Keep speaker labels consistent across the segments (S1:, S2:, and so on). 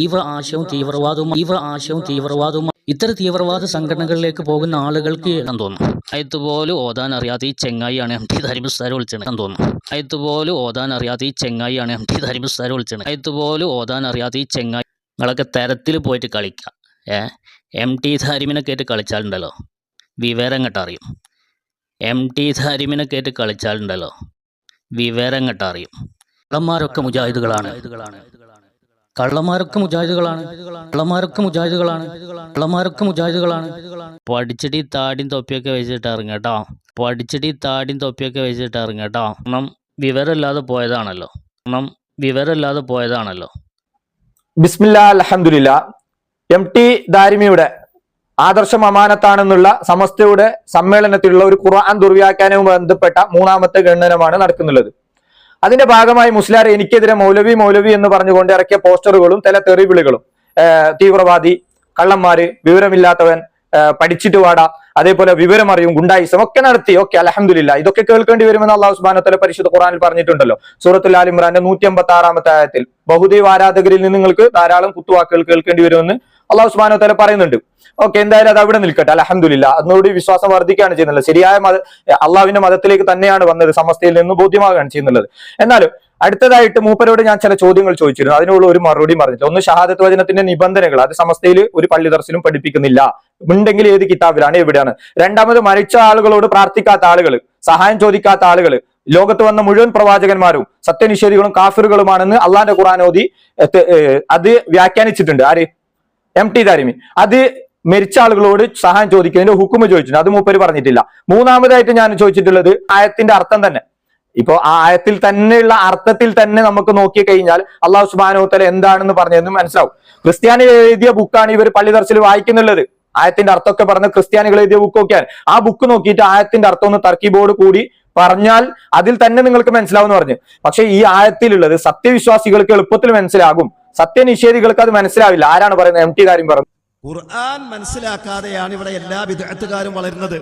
S1: തീവ്ര ആശയവും തീവ്രവാദവും തീവ്ര ആശയവും തീവ്രവാദവും. ഇത്തരം തീവ്രവാദ സംഘടനകളിലേക്ക് പോകുന്ന ആളുകൾക്ക് തോന്നുന്നു അയത്തുപോലും ഓതാൻ അറിയാത്ത ഈ ചെങ്ങായിയാണ് എം ടി ധരിമസ്താരെ വിളിച്ചത്. എന്ന് തോന്നുന്നു അയത്തുപോലും ഓതാൻ അറിയാത്ത ഈ ചെങ്ങായിയാണ് എം ടി ധരിമസ്താരെ വിളിച്ചത്. അയത്തുപോലും ഓതാൻ അറിയാത്ത ഈ ചെങ്ങായി നിങ്ങളൊക്കെ തരത്തിൽ പോയിട്ട് കളിക്കുക ഏ? എം ടി ധാരിമിനെ കേട്ട് കളിച്ചാലുണ്ടല്ലോ? വിവരം കെട്ട് അറിയും എം ടി ധാരിമിനെ കേട്ട് കളിച്ചാലുണ്ടല്ലോ? വിവരം കെട്ട് അറിയും കള്ളന്മാരൊക്കെ മുജാഹിദുകളാണ്. കള്ളന്മാരൊക്കെ മുജാഹിദുകളാണ്. കള്ളന്മാരൊക്കെ മുജാഹിദുകളാണ്. കള്ളന്മാരൊക്കെ മുജാഹിദുകളാണ്. പഠിച്ചിട്ട് ഈ താടിയും തൊപ്പിയൊക്കെ വെച്ചിട്ട് ഇറങ്ങട്ടോ പഠിച്ചിട്ട് ഈ താടിയും തൊപ്പിയൊക്കെ വെച്ചിട്ട് ഇറങ്ങട്ടോ കാരണം വിവരമില്ലാതെ പോയതാണല്ലോ. കാരണം വിവരമില്ലാതെ പോയതാണല്ലോ.
S2: ബിസ്മില്ല അലഹമുല്ല എം ടി ദാരിമിയുടെ ആദർശം അമാനത്താണെന്നുള്ള സമസ്തയുടെ സമ്മേളനത്തിലുള്ള ഒരു ഖുർആൻ ദുർവ്യാഖ്യാനവും ബന്ധപ്പെട്ട മൂന്നാമത്തെ ഗണനമാണ് നടക്കുന്നുള്ളത്. അതിന്റെ ഭാഗമായി മുസ്ലാർ എനിക്കെതിരെ മൗലവി മൗലവി എന്ന് പറഞ്ഞുകൊണ്ട് ഇറക്കിയ പോസ്റ്ററുകളും ചില തെറിവിളികളും തീവ്രവാദി കള്ളന്മാര് വിവരമില്ലാത്തവൻ പഠിച്ചിട്ട് വാട അതേപോലെ വിവരമറിയും ഗുണ്ടായിസം ഒക്കെ നടത്തി. ഓക്കെ അലഹമില്ല ഇതൊക്കെ കേൾക്കേണ്ടി വരുമെന്ന് അള്ളാഹു സുബാനത്തല പരിശുദ്ധ ഖുറാനിൽ പറഞ്ഞിട്ടുണ്ടല്ലോ. സൂറത്തുൽ ആലിമ്രാന്റെ നൂറ്റി അമ്പത്തി ആറാമത്തെ ആയത്തിൽ. ബഹുദൈവ ആരാധകരിൽ നിന്ന് നിങ്ങൾക്ക് ധാരാളം കുത്തുവാക്കുകൾ കേൾക്കേണ്ടി വരുമെന്ന് അള്ളാഹു സുബാനത്തല പറയുന്നുണ്ട്. ഓക്കെ എന്തായാലും അത് അവിടെ നിൽക്കട്ടെ. അലഹമില്ല അതിനോട് വിശ്വാസം വർദ്ധിക്കുകയാണ് ചെയ്യുന്നത് ശരിയായ മത അള്ളാഹുവിന്റെ മതത്തിലേക്ക് തന്നെയാണ് വന്നത്. സമസ്തയിൽ നിന്ന് ബോധ്യമാകുകയാണ് ചെയ്യുന്നത് എന്നാലും അടുത്തതായിട്ട് മൂപ്പരോട് ഞാൻ ചില ചോദ്യങ്ങൾ ചോദിച്ചിരുന്നു. അതിനുള്ള ഒരു മറുപടി പറഞ്ഞു ഒന്ന് ഷഹാദത്ത് വചനത്തിന്റെ നിബന്ധനകൾ. അത് സമസ്തയിൽ ഒരു പള്ളി ദർശനം പഠിപ്പിക്കുന്നില്ല. ഉണ്ടെങ്കിൽ ഏത് കിതാബിലാണ്? എവിടെയാണ്? രണ്ടാമത് മരിച്ച ആളുകളോട് പ്രാർത്ഥിക്കാത്ത ആളുകൾ സഹായം ചോദിക്കാത്ത ആളുകൾ ലോകത്ത് വന്ന മുഴുവൻ പ്രവാചകന്മാരും സത്യനിഷേധികളും കാഫിറുകളുമാണെന്ന് അള്ളാന്റെ ഖുറാനോദി അത് വ്യാഖ്യാനിച്ചിട്ടുണ്ട്. ആര്? എം ടി ദാരിമി അത് മരിച്ച ആളുകളോട് സഹായം ചോദിക്കുന്നതിന് ഹുക്കുമ ചോദിച്ചിട്ടുണ്ട്. അത് മൂപ്പര് പറഞ്ഞിട്ടില്ല. മൂന്നാമതായിട്ട് ഞാൻ ചോദിച്ചിട്ടുള്ളത് ആയത്തിന്റെ അർത്ഥം തന്നെ. ഇപ്പോ ആ ആയത്തിൽ തന്നെയുള്ള അർത്ഥത്തിൽ തന്നെ നമുക്ക് നോക്കി കഴിഞ്ഞാൽ അള്ളാഹു സുബാനോത്തല എന്താണെന്ന് പറഞ്ഞതെന്ന് മനസ്സിലാവും. ക്രിസ്ത്യാനികൾ എഴുതിയ ബുക്കാണ് ഇവർ പള്ളി ദർശനം വായിക്കുന്നുള്ളത്. ആയത്തിന്റെ അർത്ഥമൊക്കെ പറഞ്ഞ് ക്രിസ്ത്യാനികൾ എഴുതിയ ബുക്ക് നോക്കിയാൽ ആ ബുക്ക് നോക്കിയിട്ട് ആയത്തിന്റെ അർത്ഥം ഒന്ന് തർക്കീബോർഡ് കൂടി പറഞ്ഞാൽ അതിൽ തന്നെ നിങ്ങൾക്ക് മനസ്സിലാവും എന്ന് പറഞ്ഞു. പക്ഷെ ഈ ആയത്തിലുള്ളത് സത്യവിശ്വാസികൾക്ക് എളുപ്പത്തിൽ മനസ്സിലാകും. സത്യനിഷേധികൾക്ക് അത് മനസ്സിലാവില്ല. ആരാണ് പറയുന്നത്? എം ടി കാര്യം പറഞ്ഞു
S3: ഖുർആൻ മനസ്സിലാക്കാതെയാണ് ഇവിടെ എല്ലാ വിദഗ്ധക്കാരും വളരുന്നത്.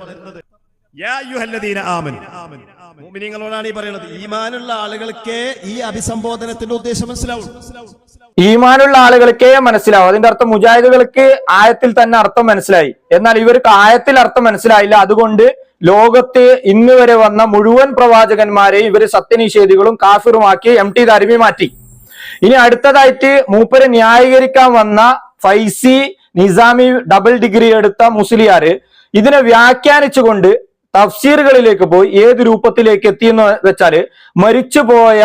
S3: ഈ പറയുന്നത്. ഈമാനുള്ള ആളുകൾക്ക് ഈ അഭിസംബോധനത്തിന്റെ ഉദ്ദേശം മനസ്സിലാവും
S2: ഈമാനുള്ള ആളുകൾക്കേ മനസ്സിലാവും. അതിന്റെ അർത്ഥം മുജാഹിദുകൾക്ക് ആയത്തിൽ തന്നെ അർത്ഥം മനസ്സിലായി. എന്നാൽ ഇവർക്ക് ആയത്തിൽ അർത്ഥം മനസ്സിലായില്ല. അതുകൊണ്ട് ലോകത്ത് ഇന്ന് വരെ വന്ന മുഴുവൻ പ്രവാചകന്മാരെ ഇവർ സത്യനിഷേധികളും കാഫിറുമാക്കി എം ടി ദാരിമി മാറ്റി. ഇനി അടുത്തതായിട്ട് മൂപ്പര് ന്യായീകരിക്കാൻ വന്ന ഫൈസി നിസാമി ഡബിൾ ഡിഗ്രി എടുത്ത മുസ്ലിയാര് ഇതിനെ വ്യാഖ്യാനിച്ചുകൊണ്ട് തഫ്സീറുകളിലേക്ക് പോയി ഏത് രൂപത്തിലേക്ക് എത്തിയെന്ന് വെച്ചാൽ മരിച്ചുപോയ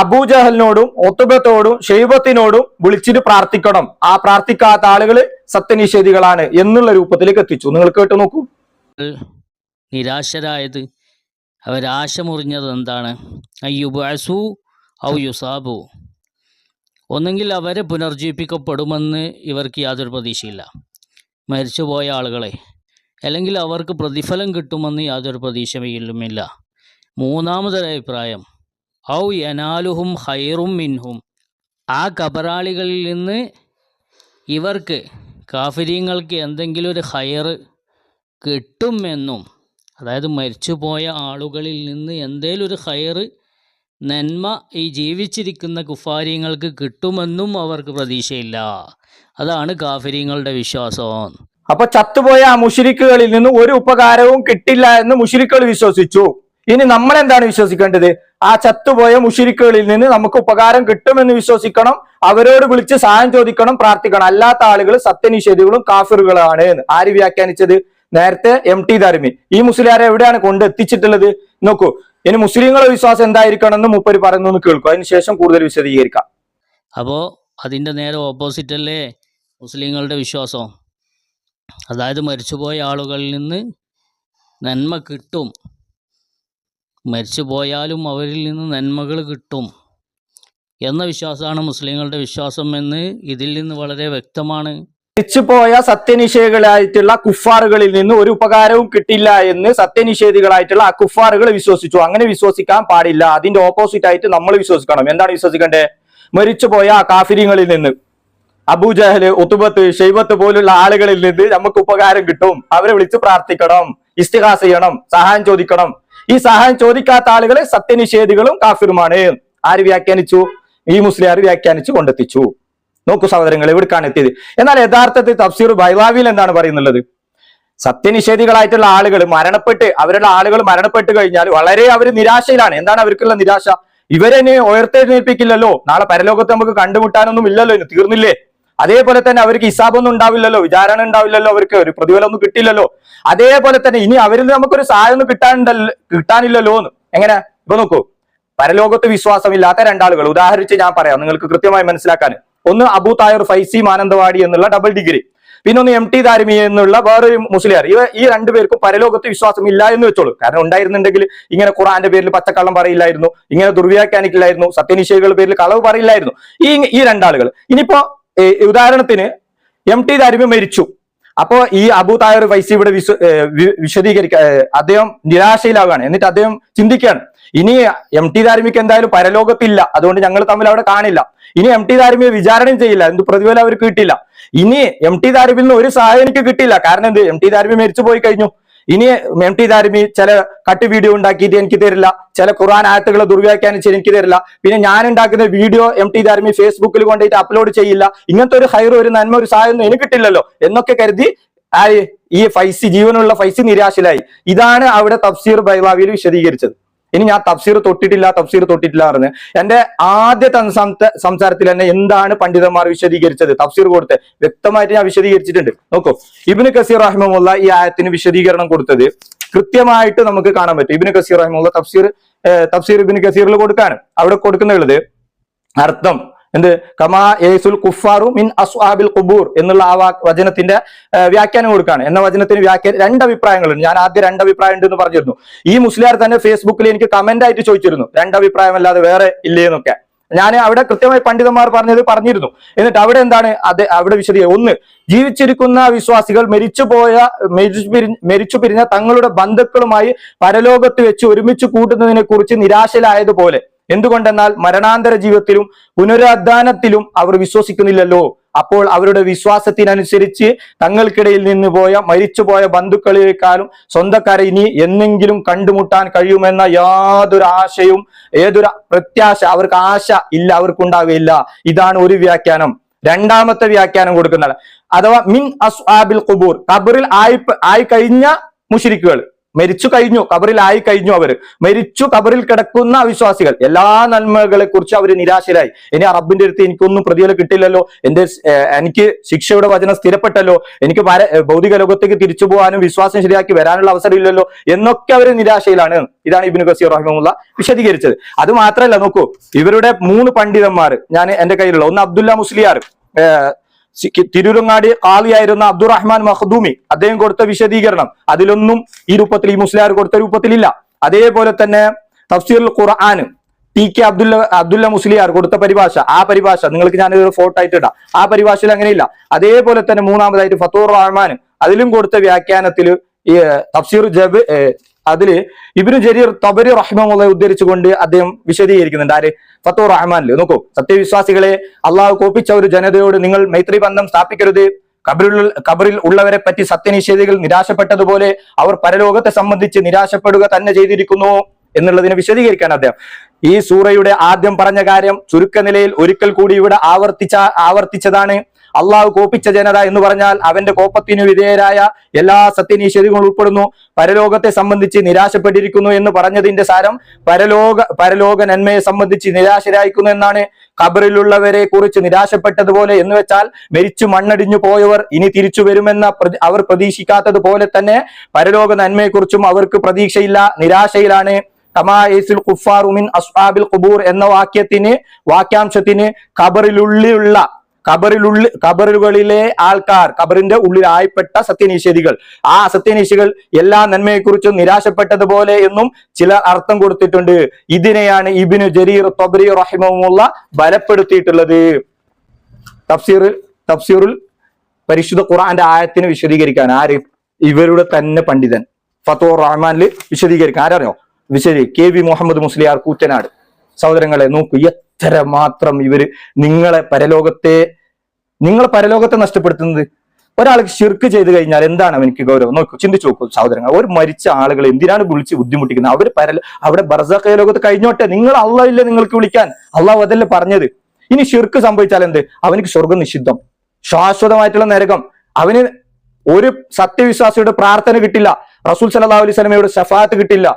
S2: അബൂജഹലിനോടും ഒത്തുബത്തോടും ഷെയ്ബത്തിനോടും വിളിച്ചിട്ട് പ്രാർത്ഥിക്കണം. ആ പ്രാർത്ഥിക്കാത്ത ആളുകൾ സത്യനിഷേധികളാണ് എന്നുള്ള രൂപത്തിലേക്ക് എത്തിച്ചു. നിങ്ങൾ കേട്ട് നോക്കൂ.
S1: നിരാശരായത് അവരാശ മുറിഞ്ഞത് എന്താണ് അയ്യുബാസു ഔ യുസാബു. ഒന്നെങ്കിൽ അവരെ പുനർജീവിപ്പിക്കപ്പെടുമെന്ന് ഇവർക്ക് യാതൊരു പ്രതീക്ഷയില്ല. മരിച്ചുപോയ ആളുകളെ. അല്ലെങ്കിൽ അവർക്ക് പ്രതിഫലം കിട്ടുമെന്ന് യാതൊരു പ്രതീക്ഷയിലുമില്ല മൂന്നാമതൊരു അഭിപ്രായം. ഔ എനാലുഹും ഹൈറും മിൻഹും. ആ കബറാളികളിൽ നിന്ന് ഇവർക്ക് കാഫര്യങ്ങൾക്ക് എന്തെങ്കിലും ഒരു ഹയർ കിട്ടുമെന്നും അതായത് മരിച്ചുപോയ ആളുകളിൽ നിന്ന് എന്തേലും ഒരു ഹയർ നന്മ ഈ ജീവിച്ചിരിക്കുന്ന കുഫാരിയങ്ങൾക്ക് കിട്ടുമെന്നും അവർക്ക് പ്രതീക്ഷയില്ല. അതാണ് കാഫര്യങ്ങളുടെ വിശ്വാസം.
S2: അപ്പൊ ചത്തുപോയ ആ മുഷിരിക്കുകളിൽ നിന്ന് ഒരു ഉപകാരവും കിട്ടില്ല എന്ന് മുഷിരിക്കുകൾ വിശ്വസിച്ചു. ഇനി നമ്മൾ എന്താണ് വിശ്വസിക്കേണ്ടത്? ആ ചത്തുപോയ മുഷിരിക്കുകളിൽ നിന്ന് നമുക്ക് ഉപകാരം കിട്ടുമെന്ന് വിശ്വസിക്കണം അവരോട് വിളിച്ച് സഹായം ചോദിക്കണം പ്രാർത്ഥിക്കണം. അല്ലാത്ത ആളുകൾ സത്യനിഷേധികളും കാഫിറുകളാണ് എന്ന്. ആര് വ്യാഖ്യാനിച്ചത്? നേരത്തെ എം ടി ധർമ്മി. ഈ മുസ്ലിയാരെ എവിടെയാണ് കൊണ്ട് എത്തിച്ചിട്ടുള്ളത്? നോക്കൂ ഇനി മുസ്ലിങ്ങളുടെ വിശ്വാസം എന്തായിരിക്കണം എന്ന് മൂപ്പര് പറയുന്നു കേൾക്കും. അതിനുശേഷം കൂടുതൽ വിശദീകരിക്കാം.
S1: അപ്പോൾ അതിന്റെ നേരെ ഓപ്പോസിറ്റ് അല്ലേ മുസ്ലിങ്ങളുടെ വിശ്വാസം? അതായത് മരിച്ചുപോയ ആളുകളിൽ നിന്ന് നന്മ കിട്ടും. മരിച്ചു പോയാലും അവരിൽ നിന്ന് നന്മകൾ കിട്ടും എന്ന വിശ്വാസമാണ് മുസ്ലിങ്ങളുടെ വിശ്വാസം എന്ന് ഇതിൽ നിന്ന് വളരെ വ്യക്തമാണ്.
S2: മരിച്ചുപോയ സത്യനിഷേധികളായിട്ടുള്ള കുഫാറുകളിൽ നിന്ന് ഒരു ഉപകാരവും കിട്ടില്ല എന്ന് സത്യനിഷേധികളായിട്ടുള്ള ആ കുഫാറുകൾ വിശ്വസിച്ചു. അങ്ങനെ വിശ്വസിക്കാൻ പാടില്ല. അതിന്റെ ഓപ്പോസിറ്റ് ആയിട്ട് നമ്മൾ വിശ്വസിക്കണം. എന്താണ് വിശ്വസിക്കേണ്ടത്? മരിച്ചുപോയ ആ കാഫിര്യങ്ങളിൽ നിന്ന്. അബൂജഹൽ ഒത്തുബത്ത് ഷെയ്ബത്ത് പോലുള്ള ആളുകളിൽ നിന്ന് നമുക്ക് ഉപകാരം കിട്ടും. അവരെ വിളിച്ച് പ്രാർത്ഥിക്കണം. ഇസ്തിഹാസ ചെയ്യണം. സഹായം ചോദിക്കണം. ഈ സഹായം ചോദിക്കാത്ത ആളുകളെ സത്യനിഷേധികളും കാഫിറുമാണ്. ആര് വ്യാഖ്യാനിച്ചു? ഈ മുസ്ലിയാർ വ്യാഖ്യാനിച്ചു കൊണ്ടെത്തിച്ചു. നോക്കൂ സഹോദരങ്ങൾ എവിടേക്കാണ് എത്തിയത്? എന്നാൽ യഥാർത്ഥത്തിൽ തഫ്സീർ ബൈലാവിൽ എന്താണ് പറയുന്നുള്ളത്? സത്യനിഷേധികളായിട്ടുള്ള ആളുകൾ മരണപ്പെട്ട് അവരുടെ ആളുകൾ മരണപ്പെട്ട് കഴിഞ്ഞാൽ വളരെ അവർ നിരാശയിലാണ്. എന്താണ് അവർക്കുള്ള നിരാശ? ഇവരെന്നെ ഉയർത്തെഴുന്നേൽപ്പിക്കില്ലല്ലോ. നാളെ പരലോകത്ത് നമുക്ക് കണ്ടുമുട്ടാനൊന്നും ഇല്ലല്ലോ ഇന്ന് തീർന്നില്ലേ? അതേപോലെ തന്നെ അവർക്ക് ഹിസാബൊന്നും ഉണ്ടാവില്ലല്ലോ. വിചാരണ ഉണ്ടാവില്ലല്ലോ അവർക്ക്. ഒരു പ്രതിഫലം ഒന്നും കിട്ടില്ലല്ലോ അതേപോലെ തന്നെ ഇനി അവരിൽ നമുക്കൊരു സഹായം ഒന്നും കിട്ടാനുണ്ടല്ലോ കിട്ടാനില്ലല്ലോ എന്ന്. എങ്ങനെ? ഇപ്പൊ നോക്കൂ. പരലോകത്ത് വിശ്വാസമില്ലാത്ത രണ്ടാളുകൾ. ഉദാഹരിച്ച് ഞാൻ പറയാം. നിങ്ങൾക്ക് കൃത്യമായി മനസ്സിലാക്കാൻ. ഒന്ന് അബു തായർ ഫൈസി മാനന്തവാടി എന്നുള്ള ഡബിൾ ഡിഗ്രി പിന്നെ ഒന്ന് എം ടി ദാരിമി എന്നുള്ള വേറൊരു മുസ്ലിയാർ. ഇവ ഈ രണ്ടുപേർക്കും പരലോകത്ത് വിശ്വാസം ഇല്ല എന്ന് വെച്ചോളൂ. കാരണം ഉണ്ടായിരുന്നുണ്ടെങ്കിൽ ഇങ്ങനെ ഖുറാന്റെ പേരിൽ പച്ചക്കള്ളം പറയില്ലായിരുന്നു ഇങ്ങനെ ദുർവ്യാഖ്യാനിക്കില്ലായിരുന്നു സത്യനിഷേധികളുടെ പേരിൽ കളവ് പറയില്ലായിരുന്നു. ഈ ഈ രണ്ടാളുകൾ. ഇനിയിപ്പോ ഉദാഹരണത്തിന് എം ടി ദാരിമി മരിച്ചു. അപ്പോ ഈ അബു തായർ വൈസി ഇവിടെ വിശ്വ വിശദീകരിക്ക അദ്ദേഹം നിരാശയിലാവുകയാണ്. എന്നിട്ട് അദ്ദേഹം ചിന്തിക്കുകയാണ്. ഇനി എം ടി ദാരിമിക്ക് എന്തായാലും പരലോകത്തില്ല. അതുകൊണ്ട് ഞങ്ങൾ തമ്മിൽ അവിടെ കാണില്ല. ഇനി എം ടി ദാരിമിയെ വിചാരണയും ചെയ്യില്ല. എന്ത് പ്രതിഫലം അവർക്ക് കിട്ടില്ല. ഇനി എം ടി ദാരിമിൽ നിന്ന് ഒരു സഹായം എനിക്ക് കിട്ടില്ല കാരണം എന്ത്? എം ടി ദാരിമി മരിച്ചു പോയി കഴിഞ്ഞു. ഇനി എം ടി ദാരിമി ചില കട്ട് വീഡിയോ ഉണ്ടാക്കിയിട്ട് എനിക്ക് തരില്ല. ചില ഖുറാൻ ആയത്തുകൾ ദുർവ്യാഖ്യാനിച്ച് എനിക്ക് തരില്ല. പിന്നെ ഞാൻ ഉണ്ടാക്കുന്ന വീഡിയോ എം ടി ദാരിമി ഫേസ്ബുക്കിൽ കൊണ്ടുപോയിട്ട് അപ്ലോഡ് ചെയ്യില്ല. ഇങ്ങനത്തെ ഒരു ഹൈർ ഒരു നന്മ ഒരു സഹായം എനിക്ക് കിട്ടില്ലല്ലോ എന്നൊക്കെ കരുതി ഈ ഫൈസി ജീവനുള്ള ഫൈസി നിരാശയിലായി ഇതാണ് അവിടെ തഫ്സീർ ബൈവാവിയിൽ വിശദീകരിച്ചത്. ഇനി ഞാൻ തഫ്സീർ തൊട്ടിട്ടില്ല തഫ്സീർ തൊട്ടിട്ടില്ല പറഞ്ഞ് എന്റെ സംസ- സംസാരത്തിൽ തന്നെ എന്താണ് പണ്ഡിതന്മാർ വിശദീകരിച്ചത്? തഫ്സീർ കൊടുത്ത്. വ്യക്തമായിട്ട് ഞാൻ വിശദീകരിച്ചിട്ടുണ്ട്. നോക്കൂ. ഇബിന് കസീർ റഹ്മുള്ള ഈ ആയത്തിന് വിശദീകരണം കൊടുത്തത് കൃത്യമായിട്ട് നമുക്ക് കാണാൻ പറ്റും. ഇബിന് കസീർ റഹ്മുള്ള തഫ്സീർ തഫ്സീർ ഇബിന് കസീറിൽ കൊടുക്കാണ് അവിടെ കൊടുക്കുന്നുള്ളത് അർത്ഥം എന്ത്? കമാ യേസുൽ കുഫാറു മിൻ അസ്വാബിൽ കുബൂർ എന്നുള്ള ആ വചനത്തിന്റെ വ്യാഖ്യാനം കൊടുക്കാണ്. എന്ന വചനത്തിന് വ്യാഖ്യാനം രണ്ട് അഭിപ്രായങ്ങളുണ്ട്. ഞാൻ ആദ്യം രണ്ട് അഭിപ്രായം ഉണ്ട് എന്ന് പറഞ്ഞിരുന്നു. ഈ മുസ്ലിയാർ തന്നെ ഫേസ്ബുക്കിൽ എനിക്ക് കമന്റ് ആയിട്ട് ചോദിച്ചിരുന്നു. രണ്ട് അഭിപ്രായം അല്ലാതെ വേറെ ഇല്ലേ എന്നൊക്കെ ഞാൻ അവിടെ കൃത്യമായി പണ്ഡിതന്മാർ പറഞ്ഞത് പറഞ്ഞിരുന്നു. എന്നിട്ട് അവിടെ എന്താണ്? അത് അവിടെ വിശദീകരിക്കുക ഒന്ന് ജീവിച്ചിരിക്കുന്ന വിശ്വാസികൾ മരിച്ചുപോയ മരിച്ചു പിരിഞ്ഞ തങ്ങളുടെ ബന്ധുക്കളുമായി പരലോകത്ത് വെച്ച് ഒരുമിച്ച് കൂട്ടുന്നതിനെ കുറിച്ച് നിരാശയിലായതുപോലെ. എന്തുകൊണ്ടെന്നാൽ മരണാന്തര ജീവിതത്തിലും പുനരുദ്ധാനത്തിലും അവർ വിശ്വസിക്കുന്നില്ലല്ലോ. അപ്പോൾ അവരുടെ വിശ്വാസത്തിനനുസരിച്ച് തങ്ങൾക്കിടയിൽ നിന്ന് പോയ മരിച്ചുപോയ ബന്ധുക്കളേക്കാളും സ്വന്തക്കാരെ ഇനി എന്നെങ്കിലും കണ്ടുമുട്ടാൻ കഴിയുമെന്ന യാതൊരു ആശയും ഏതൊരു പ്രത്യാശ അവർക്ക് ആശ ഇല്ല അവർക്കുണ്ടാവുകയില്ല. ഇതാണ് ഒരു വ്യാഖ്യാനം. രണ്ടാമത്തെ വ്യാഖ്യാനം കൊടുക്കുന്നത് അഥവാ മിൻ അസ്ആബിൽ ഖുബൂർ. ഖബറിൽ ആയി ആയി കഴിഞ്ഞ മുഷിരിക്കുകൾ. മരിച്ചു കഴിഞ്ഞു കബറിലായി കഴിഞ്ഞു അവർ മരിച്ചു കബറിൽ കിടക്കുന്ന അവിശ്വാസികൾ. എല്ലാ നന്മകളെ കുറിച്ച് അവർ നിരാശരായി. ഇനി അറബിന്റെ അടുത്ത് എനിക്കൊന്നും പ്രതിഫല കിട്ടില്ലല്ലോ. എന്റെ എനിക്ക് ശിക്ഷയുടെ വചനം സ്ഥിരപ്പെട്ടല്ലോ. എനിക്ക് ഭൗതിക ലോകത്തേക്ക് തിരിച്ചു പോകാനും വിശ്വാസം ശരിയാക്കി വരാനുള്ള അവസരമില്ലല്ലോ എന്നൊക്കെ അവർ നിരാശയിലാണ്. ഇതാണ് ഇബിന് കസീർ റഹിമുള്ള വിശദീകരിച്ചത്. അത് മാത്രമല്ല നോക്കൂ ഇവരുടെ മൂന്ന് പണ്ഡിതന്മാർ ഞാൻ എന്റെ കയ്യിലുള്ള ഒന്ന് അബ്ദുല്ല മുസ്ലിയാർ തിരൂരങ്ങാടി കാളിയായിരുന്ന അബ്ദുറഹ്മാൻ മഹദൂമി അദ്ദേഹം കൊടുത്ത വിശദീകരണം. അതിലൊന്നും ഈ രൂപത്തിൽ ഈ മുസ്ലിയാർ കൊടുത്ത രൂപത്തിലില്ല. അതേപോലെ തന്നെ തഫ്സീർ ഖുർആൻ T K Abdullah Abdullah Musliyar കൊടുത്ത പരിഭാഷ ആ പരിഭാഷ നിങ്ങൾക്ക് ഞാൻ ഒരു ഫോട്ടോ ആയിട്ട് ഇടാം. ആ പരിഭാഷയിൽ അങ്ങനെയില്ല. അതേപോലെ തന്നെ മൂന്നാമതായിട്ട് ഫത്തൂർ റഹ്മാൻ അതിലും കൊടുത്ത വ്യാഖ്യാനത്തിൽ ഈ തഫ്സീർ ജബ് അതിൽ ഇബിനു ജരീർ തബരി റഹ്മുള്ള ഉദ്ധരിച്ചുകൊണ്ട് അദ്ദേഹം വിശദീകരിക്കുന്നുണ്ട്. ആര്? റഹ്മാൻ റഹ്മാനിൽ. നോക്കൂ സത്യവിശ്വാസികളെ അള്ളാഹു കോപ്പിച്ച ഒരു ജനതയോട് നിങ്ങൾ മൈത്രി ബന്ധം സ്ഥാപിക്കരുത്. കബറിൽ കബറിൽ ഉള്ളവരെ പറ്റി സത്യനിഷേധികൾ നിരാശപ്പെട്ടതുപോലെ അവർ പരലോകത്തെ സംബന്ധിച്ച് നിരാശപ്പെടുക തന്നെ ചെയ്തിരിക്കുന്നു എന്നുള്ളതിനെ വിശദീകരിക്കാൻ അദ്ദേഹം. ഈ സൂറയുടെ ആദ്യം പറഞ്ഞ കാര്യം ചുരുക്ക നിലയിൽ ഒരിക്കൽ കൂടി ഇവിടെ ആവർത്തിച്ച ആവർത്തിച്ചതാണ്. അള്ളാഹു കോപ്പിച്ച ജനത എന്ന് പറഞ്ഞാൽ അവന്റെ കോപ്പത്തിനു വിധേയരായ എല്ലാ സത്യനിഷേധികളും ഉൾപ്പെടുന്നു. പരലോകത്തെ സംബന്ധിച്ച് നിരാശപ്പെട്ടിരിക്കുന്നു എന്ന് പറഞ്ഞതിന്റെ സാരം പരലോക പരലോക നന്മയെ സംബന്ധിച്ച് നിരാശരായിരിക്കുന്നു എന്നാണ്. ഖബറിലുള്ളവരെ കുറിച്ച് നിരാശപ്പെട്ടതുപോലെ എന്ന് വെച്ചാൽ മരിച്ചു മണ്ണടിഞ്ഞു പോയവർ ഇനി തിരിച്ചു വരുമെന്ന അവർ പ്രതീക്ഷിക്കാത്തതുപോലെ തന്നെ പരലോക നന്മയെക്കുറിച്ചും അവർക്ക് പ്രതീക്ഷയില്ല നിരാശയിലാണ്. കമാ യേസുൽ കുഫാറു മിൻ അസ്ഹാബിൽ ഖുബൂർ എന്ന വാക്യത്തിന് വാക്യാംശത്തിന് ഖബറിലുള്ളിലുള്ള ഖബറിലുള്ളിൽ കബറുകളിലെ ആൾക്കാർ കബറിന്റെ ഉള്ളിലായിപ്പെട്ട സത്യനിഷേധികൾ. ആ സത്യനിഷേധികൾ എല്ലാ നന്മയെക്കുറിച്ചും നിരാശപ്പെട്ടതുപോലെ എന്നും ചിലർ അർത്ഥം കൊടുത്തിട്ടുണ്ട്. ഇതിനെയാണ് ഇബിനു ജരീർ തൊബരി റഹിമുള്ള ബലപ്പെടുത്തിയിട്ടുള്ളത്. തഫ്സീറിൽ തഫ്സീറുൽ പരിശുദ്ധ ഖുർആന്റെ ആയത്തിന് വിശദീകരിക്കാൻ ആര്? ഇവരുടെ തന്നെ പണ്ഡിതൻ. ഫത്തോർ റഹ്മാനിൽ വിശദീകരിക്കാൻ ആരറിയോ? വിശദീ കെ വി മുഹമ്മദ് മുസ്ലിയാർ കൂറ്റനാട്. സഹോദരങ്ങളെ നോക്കൂ എത്ര മാത്രം ഇവർ നിങ്ങളെ പരലോകത്തെ നിങ്ങളെ പരലോകത്തെ നഷ്ടപ്പെടുത്തുന്നത്? ഒരാൾക്ക് ശിർക്ക് ചെയ്ത് കഴിഞ്ഞാൽ എന്താണ് അവനിക്ക് ഗൗരവം? നോക്കൂ ചിന്തിച്ചു നോക്കൂ സഹോദരങ്ങൾ ഒരു മരിച്ച ആളുകൾ എന്തിനാണ് വിളിച്ച് ബുദ്ധിമുട്ടിക്കുന്നത്? അവർ പര അവിടെ ബർസാഖ ലോകത്ത് കഴിഞ്ഞോട്ടെ നിങ്ങൾ അള്ളാഹ് ഇല്ലേ നിങ്ങൾക്ക് വിളിക്കാൻ? അള്ളാഹു അതല്ലേ പറഞ്ഞത്. ഇനി ശിർക്ക് സംഭവിച്ചാൽ എന്ത്? അവനിക്ക് സ്വർഗം നിഷിദ്ധം ശാശ്വതമായിട്ടുള്ള നരകം. അവന് ഒരു സത്യവിശ്വാസിയുടെ പ്രാർത്ഥന കിട്ടില്ല റസൂൽ സല്ലല്ലാഹു അലൈഹി സ്വലമയുടെ ഷഫാത്ത് കിട്ടില്ല.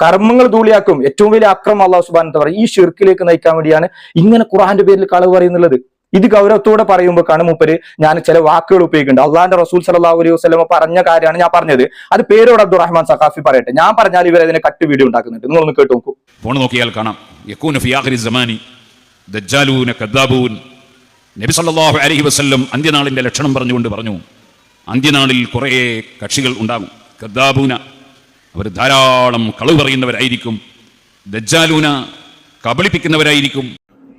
S2: കർമ്മങ്ങൾ ധൂളിയാക്കും. ഏറ്റവും വലിയ അക്രമം അള്ളാഹു സുബാൻ പറയും ഈ ഷിർക്കിലേക്ക് നയിക്കാൻ വേണ്ടിയാണ് ഇങ്ങനെ ഖുറാന്റെ പേരിൽ കളവ് പറയുന്നുള്ളത്. ഇത് ഗൗരവത്തോടെ പറയുമ്പോൾ കാണും മൂപ്പര് ഞാൻ ചില വാക്കുകൾ ഉപയോഗിക്കുന്നുണ്ട്. അള്ളാന്റെ റസൂൽ സല്ലല്ലാഹു അലൈഹി വസ്ലമ പറഞ്ഞ കാര്യമാണ് ഞാൻ പറഞ്ഞത്. അത് പേരോട് അബ്ദുറഹ്മാൻ സഖാഫി പറയട്ടെ. ഞാൻ പറഞ്ഞാൽ ഇവർ അതിനെ കട്ട് വീഡിയോ ഉണ്ടാക്കുന്നുണ്ട്. നിങ്ങളൊന്ന് കേട്ടു നോക്കൂ.
S4: ഫോൺ നോക്കിയാൽ കാണാം. നബി സല്ലല്ലാഹു അലൈഹി വസല്ലം അന്ത്യനാളിന്റെ ലക്ഷണം പറഞ്ഞുകൊണ്ട് പറഞ്ഞു അന്ത്യനാളിൽ കുറേ കക്ഷികൾ ഉണ്ടാകും. കദ്ദാബൂന അവർ ധാരാളം കളവ് പറയുന്നവരായിരിക്കും. ദജ്ജാലൂന കബളിപ്പിക്കുന്നവരായിരിക്കും.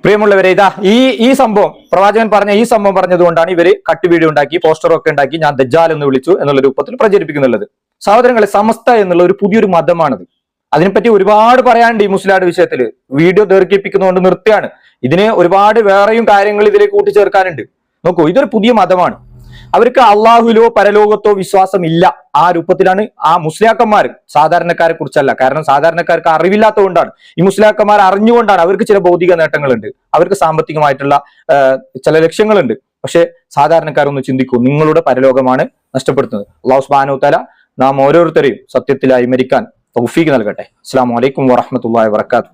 S2: പ്രിയമുള്ളവരെ ഇതാ ഈ ഈ സംഭവം പ്രവാചകൻ പറഞ്ഞ ഈ സംഭവം പറഞ്ഞതുകൊണ്ടാണ് ഇവർ കട്ട് വീഡിയോ ഉണ്ടാക്കി പോസ്റ്ററൊക്കെ ഉണ്ടാക്കി ഞാൻ ദജാൽ എന്ന് വിളിച്ചു എന്നുള്ള രൂപത്തിൽ പ്രചരിപ്പിക്കുന്നുള്ളത്. സഹോദരങ്ങളെ സമസ്ത എന്നുള്ള ഒരു പുതിയൊരു മതമാണിത്. അതിനെപ്പറ്റി ഒരുപാട് പറയാനുണ്ട് ഈ മുസ്ലിം വിഷയത്തിൽ വീഡിയോ ദീർഘിപ്പിക്കുന്നതുകൊണ്ട് നിർത്തുകയാണ്. ഇതിന് ഒരുപാട് വേറെയും കാര്യങ്ങൾ ഇതിലേക്ക് കൂട്ടിച്ചേർക്കാനുണ്ട്. നോക്കൂ ഇതൊരു പുതിയ മതമാണ്. അവർക്ക് അള്ളാഹുലോ പരലോകത്തോ വിശ്വാസം ഇല്ല ആ രൂപത്തിലാണ് ആ മുസ്ലിയാക്കന്മാർ സാധാരണക്കാരെ കുറിച്ചല്ല. കാരണം സാധാരണക്കാർക്ക് അറിവില്ലാത്തതുകൊണ്ടാണ്. ഈ മുസ്ലിയാക്കന്മാർ അറിഞ്ഞുകൊണ്ടാണ് അവർക്ക് ചില ഭൗതിക നേട്ടങ്ങളുണ്ട്. അവർക്ക് സാമ്പത്തികമായിട്ടുള്ള ചില ലക്ഷ്യങ്ങളുണ്ട്. പക്ഷെ സാധാരണക്കാരൊന്ന് ചിന്തിക്കൂ. നിങ്ങളുടെ പരലോകമാണ് നഷ്ടപ്പെടുത്തുന്നത്. അള്ളാഹു സുബാനു തല നാം ഓരോരുത്തരെയും സത്യത്തിലായി മരിക്കാൻ തൗഫീക്ക് നൽകട്ടെ. അസ്സാം വലൈക്കും വാഹമത്തല്ലാ വാത്തു